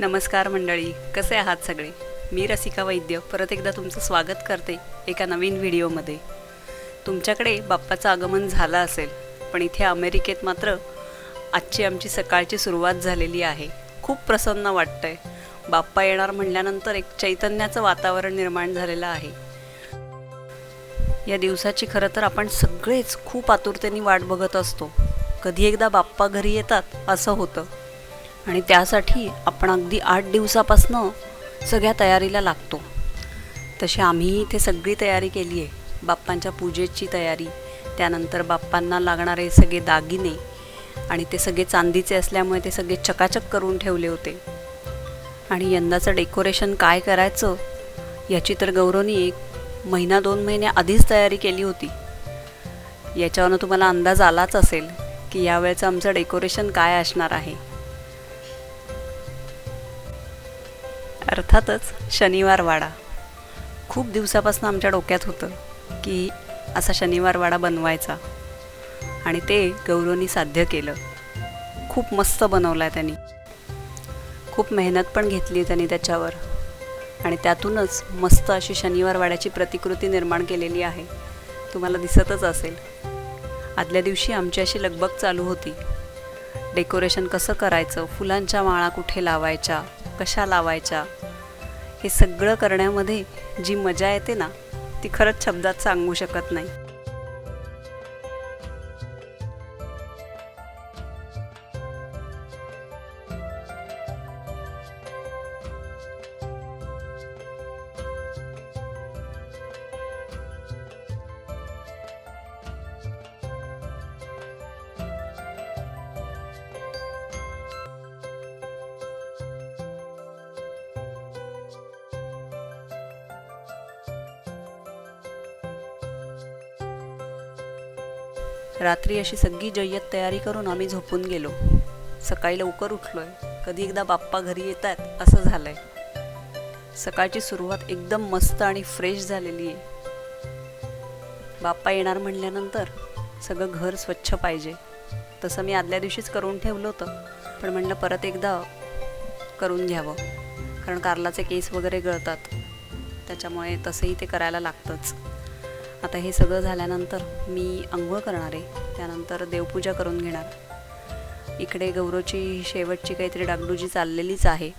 नमस्कार मंडळी कसे आहात सगळे? मी रसिका वैद्य परत एकदा तुमचं स्वागत करते एका नवीन व्हिडिओमध्ये. तुमच्याकडे बाप्पाचं आगमन झालं असेल पण इथे अमेरिकेत मात्र आजची आमची सकाळची सुरुवात झालेली आहे. खूप प्रसन्न वाटतंय. बाप्पा येणार म्हणल्यानंतर एक चैतन्याचं वातावरण निर्माण झालेलं आहे. या दिवसाची खरं तर आपण सगळेच खूप आतुरतेने वाट बघत असतो. कधी एकदा बाप्पा घरी येतात असं होतं. आणि त्यासाठी आपण अगदी आठ दिवसापासनं सगळ्या तयारीला लागतो. तशी आम्हीही इथे सगळी तयारी केली आहे. बाप्पांच्या पूजेची तयारी त्यानंतर बाप्पांना लागणारे सगळे दागिने आणि ते सगळे चांदीचे असल्यामुळे ते सगळे चकाचक करून ठेवले होते. आणि यंदाचं डेकोरेशन काय करायचं याची तर गौरवनी एक महिना दोन महिने आधीच तयारी केली होती. याच्यावरनं तुम्हाला अंदाज आलाच असेल की यावेळेचं आमचं डेकोरेशन काय असणार आहे. अर्थातच शनिवार वाडा. खूप दिवसापासून आमच्या डोक्यात होतं की असा शनिवार वाडा बनवायचा. आणि ते गौरवनी साध्य केलं. खूप मस्त बनवला आहे त्यांनी. खूप मेहनत पण घेतली त्यांनी त्याच्यावर. आणि त्यातूनच मस्त अशी शनिवार वाड्याची प्रतिकृती निर्माण केलेली आहे. तुम्हाला दिसतच असेल. आदल्या दिवशी आमची अशी लगबग चालू होती. डेकोरेशन कसं करायचं? फुलांच्या माळा कुठे लावायच्या? कशा लावायच्या? हे सगळं करण्यामध्ये जी मजा येते ना ती खरंच शब्दात सांगू शकत नाही. रात्री अशी सगळी जय्यत तयारी करून आम्ही झोपून गेलो. सकाळी लवकर उठलो आहे कधी एकदा बाप्पा घरी येत आहेत असं आहे सकाळची सुरुवात एकदम मस्त आणि फ्रेश झालेली आहे. बाप्पा येणार म्हणल्यानंतर सगळं घर स्वच्छ पाहिजे. तसं मी आदल्या दिवशीच करून ठेवलं होतं पण म्हणलं परत एकदा करून घ्यावं कारण कारलाचे केस वगैरे गळतात. त्याच्यामुळे तसंही ते करायला लागतंच. आता हे सगळं झाल्यानंतर मी आंघोळ करणार आहे. त्यानंतर देवपूजा करून घेणार. इकडे गौरवची शेवटची काहीतरी डागडुजी चाललेलीच आहे.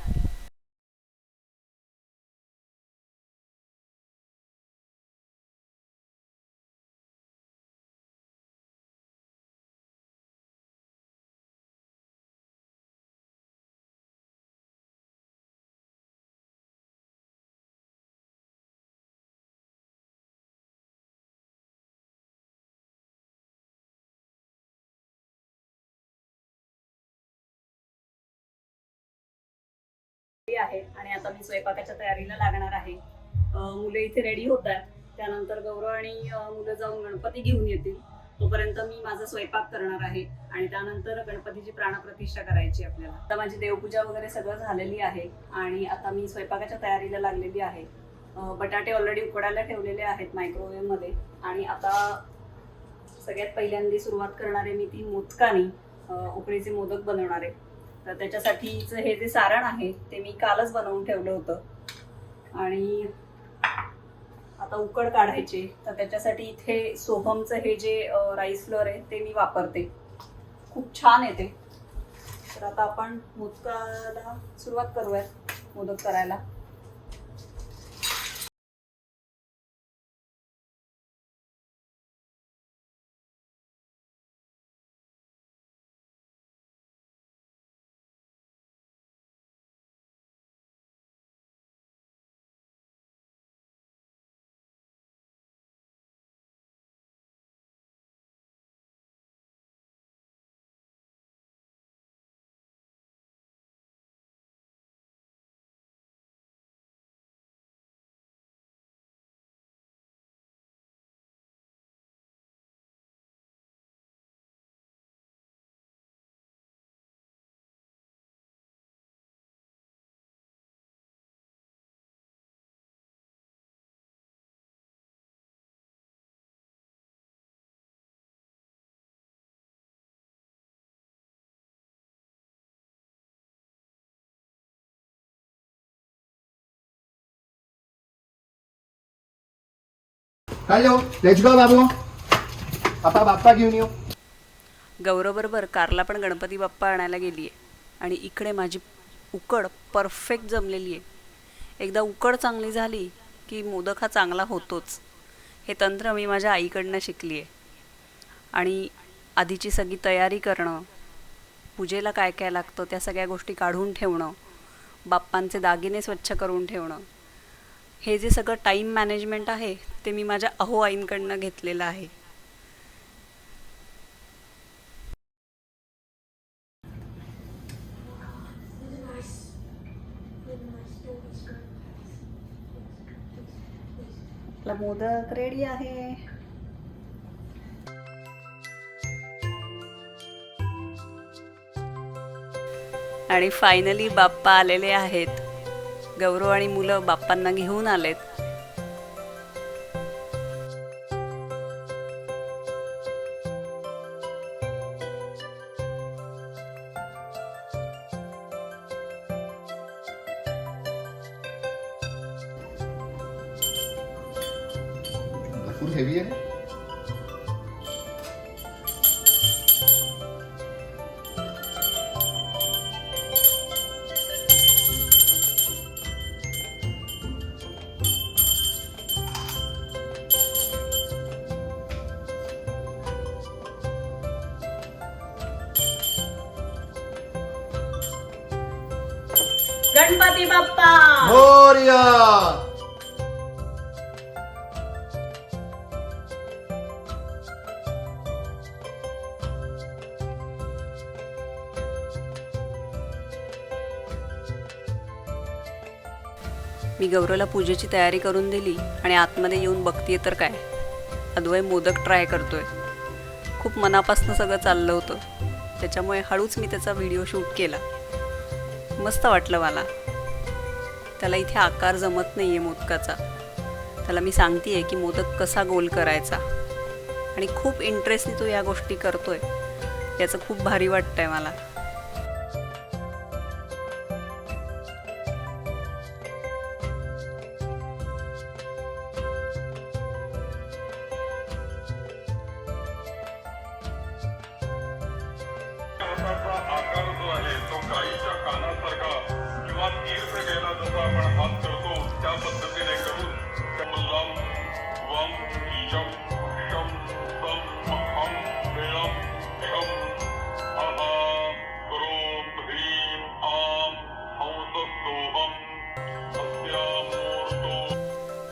आहे आणि आता मी स्वयंपाकाच्या तयारीला लागणार आहे. मुले मुलं इथे रेडी होत आहेत त्यानंतर गौरव आणि मुलं जाऊन गणपती घेऊन येतील. तोपर्यंत मी माझा स्वयंपाक करणार आहे आणि त्यानंतर गणपतीची प्राणप्रतिष्ठा करायची आपल्याला. आता माझी देवपूजा वगैरे सगळं झालेली आहे आणि आता मी स्वयंपाकाच्या तयारीला लागलेली आहे. बटाटे ऑलरेडी उकडायला ठेवलेले आहेत मायक्रोवेव्हमध्ये. आणि आता सगळ्यात पहिल्यांदा सुरुवात करणारे मी ती मोदकानी उकडीचे मोदक बनवणार आहे. तर त्याच्यासाठीच हे जे सारण आहे ते मी कालच बनवून ठेवलं होतं. आणि आता उकड काढायचे. तर त्याच्यासाठी इथे सोहमचं हे जे राईस फ्लोअर आहे ते मी वापरते. खूप छान येते. तर आता आपण मोदकाला सुरुवात करूयात मोदक करायला. हॅलो लेट्स गो बाबू. बाप्पा बाप्पा घेऊन येऊ. गौरवबरोबर कारला पण गणपती बाप्पा आणायला गेली आहे आणि इकडे माझी उकड परफेक्ट जमलेली आहे एकदा उकड चांगली झाली की मोदक हा चांगला होतोच. हे तंत्र मी माझ्या आईकडनं शिकली आहे आणि आधीची सगळी तयारी करणं पूजेला काय काय लागतं त्या सगळ्या गोष्टी काढून ठेवणं बाप्पांचे दागिने स्वच्छ करून ठेवणं हे जे सगळं टाईम मॅनेजमेंट आहे ते मी माझ्या अहो आईंकडनं घेतलेलं आहे. मोदक रेडी आहे. आणि फायनली बाप्पा आलेले आहेत. गौरव आणि मुलं बाप्पांना घेऊन आलेत. भरपूर हेवी आहे. गणपती बाप्पा. मोरया. मी गौरवला पूजेची तयारी करून दिली आणि आतमध्ये येऊन बघतीये तर काय. अद्वय मोदक ट्राय करतोय. खूप मनापासून सगळं चाललं होतं. त्याच्यामुळे हळूच मी त्याचा व्हिडिओ शूट केला. मस्त वाटलं मला. त्याला इथे आकार जमत नाही आहे मोदकाचा. त्याला मी सांगते आहे की मोदक कसा गोल करायचा. आणि खूप इंटरेस्टने तो या गोष्टी करतोय. याचं खूप भारी वाटतंय मला.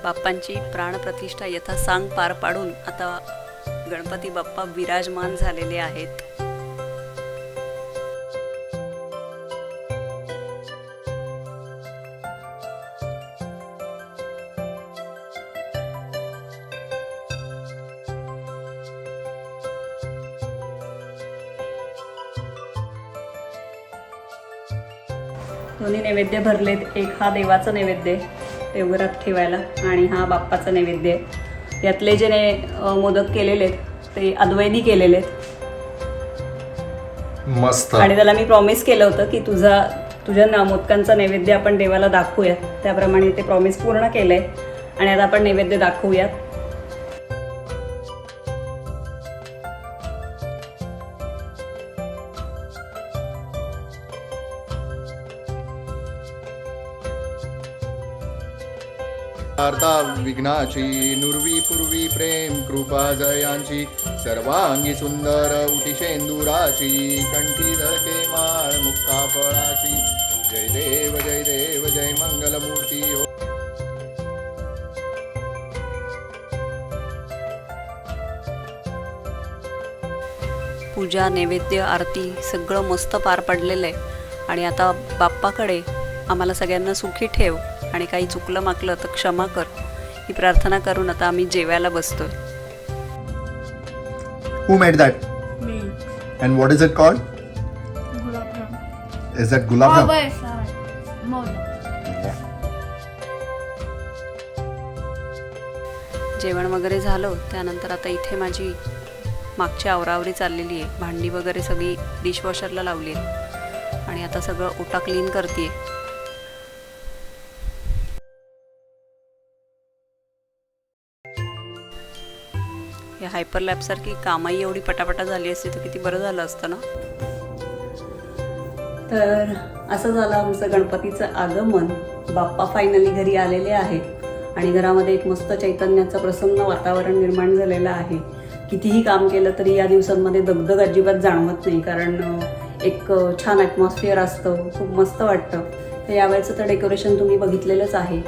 बाप्पांची प्राणप्रतिष्ठा यथासांग पार पाडून आता गणपती बाप्पा विराजमान झालेले आहेत. दोन्ही नैवेद्य भरलेत. एक हा देवाचा नैवेद्य. देवघरात ठेवायला. आणि हा बाप्पाचा नैवेद्य आहे. यातले जे ने मोदक केलेले आहेत ते अद्वैनी केलेले आहेत मस्त. आणि त्याला मी प्रॉमिस केलं होतं की तुझा तुझ्या ना मोदकांचा नैवेद्य आपण देवाला दाखवूयात त्याप्रमाणे ते प्रॉमिस पूर्ण केलंय. आणि आता आपण नैवेद्य दाखवूयात. वार्ता विघ्नाची नुर्वी पूर्वी प्रेम कृपा जयांची सर्वांगी सुंदर उटिशेंदुराची कंठी धडके माळ मुक्ता फळाची जय देव जय देव जय मंगलमूर्ती हो. पूजा नैवेद्य आरती सगळं मस्त पार पडलेलं आहे. आणि आता बाप्पाकडे आम्हाला सगळ्यांना सुखी ठेव. आणि काही चुकलं माकलं तर क्षमा कर ही प्रार्थना करून आता आम्ही जेवायला बसतोय Who made that? Me. And what is it called? Gulab Jamun. Is that gulab Oh. जेवण वगैरे झालं त्यानंतर आता इथे माझी मागची आवरावरी चाललेली आहे भांडी वगैरे सगळी डिशवॉशरला लावली आहे आणि आता सगळं ओटा क्लीन करते हायपर लॅबसारखी कामही एवढी पटापटा झाली असती तर किती बरं झालं असतं ना? तर असं झालं आमचं गणपतीचं आगमन. बाप्पा फायनली घरी आलेले आहेत आणि घरामध्ये एक मस्त चैतन्याचं प्रसन्न वातावरण निर्माण झालेलं आहे. कितीही काम केलं तरी या दिवसांमध्ये दगदग अजिबात जाणवत नाही कारण एक छान ॲटमॉस्फिअर असतं. खूप मस्त वाटतं. तर यावेळेचं तर डेकोरेशन तुम्ही बघितलेलंच आहे.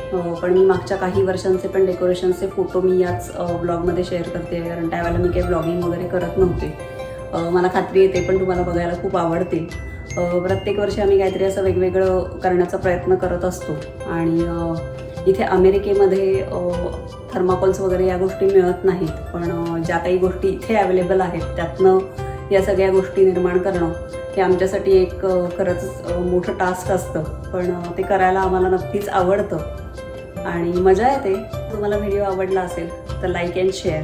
पण मी मागच्या काही वर्षांचे पण डेकोरेशनचे फोटो मी याच ब्लॉगमध्ये शेअर करते कारण त्यावेळेला मी काही ब्लॉगिंग वगैरे करत नव्हते. मला खात्री येते पण तुम्हाला बघायला खूप आवडते प्रत्येक वर्षी आम्ही काहीतरी असं वेगवेगळं करण्याचा प्रयत्न करत असतो. आणि इथे अमेरिकेमध्ये थर्माकोल्स वगैरे या गोष्टी मिळत नाहीत. पण ज्या काही गोष्टी इथे अवेलेबल आहेत त्यातनं या सगळ्या गोष्टी निर्माण करणं हे आमच्यासाठी एक खरंच मोठं टास्क असतं. पण ते करायला आम्हाला नक्कीच आवडतं. आणि मजा येते. तुम्हाला व्हिडिओ आवडला असेल तर लाईक अँड शेअर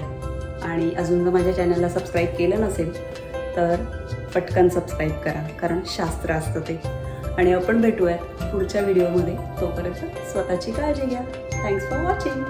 आणि अजून जर माझ्या चॅनलला सबस्क्राईब केलं नसेल तर पटकन सबस्क्राईब करा. कारण शास्त्र असतं ते. आणि आपण भेटूयात पुढच्या व्हिडिओमध्ये तोपर्यंत स्वतःची काळजी घ्या. Thanks for watching